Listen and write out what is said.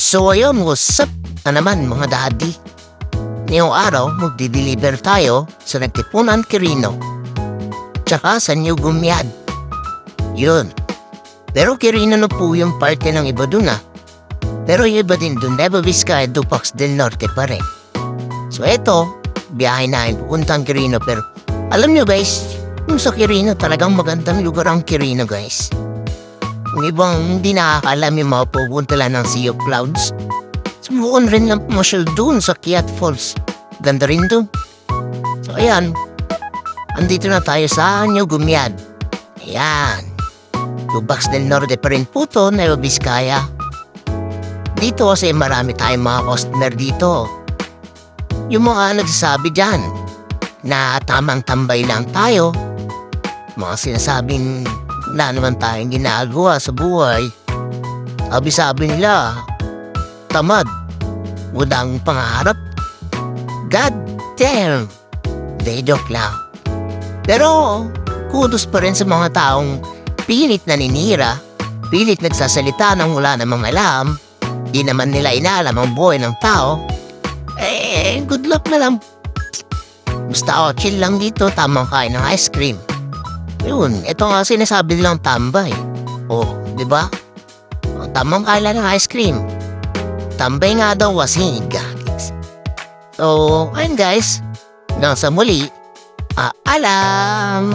So ayun, what's up na naman mga daddy? Ngayong araw, magdi-deliver tayo sa Nagtipunan Quirino. Tsaka sa New Gumiad. Yun. Pero Quirino na po yung parte ng iba dun ah. Pero yung iba din dun, Nueva Vizcaya, Dupax del Norte pa rin. So eto, biyahe na pupuntang Quirino pero alam nyo guys, yung sa Quirino talagang magandang lugar ang Quirino guys. Yung ibang hindi nakakaalam yung mga pupunta lang ng Sea of Clouds. Subukan rin lang pumasyal doon sa Kiat Falls. Ganda rin doon. So ayan, andito na tayo sa New Gumiad. Ayan. Lubax del Norte pa rin po to, Nueva Vizcaya. Dito kasi marami tayong mga customer dito. Yung mga nagsasabi dyan na tamang tambay lang tayo. Mga sinasabing wala naman tayong ginagawa sa buhay. Sabi-sabi nila, tamad, walang pangarap. God damn! They joke lang. Pero, kudos pa rin sa mga taong pilit naninira, pilit nagsasalita ng wala namang alam, di naman nila inalam ang buhay ng tao, eh, good luck na lang. Basta oh, chill lang dito, tamang kain ng ice cream. Yun, ito nga sinasabi nilang tambay. Oh, di ba? Oh, tamang kala ng ice cream. Tambay nga daw wasig, guys. So, ayun guys. Hanggang sa muli, paalam!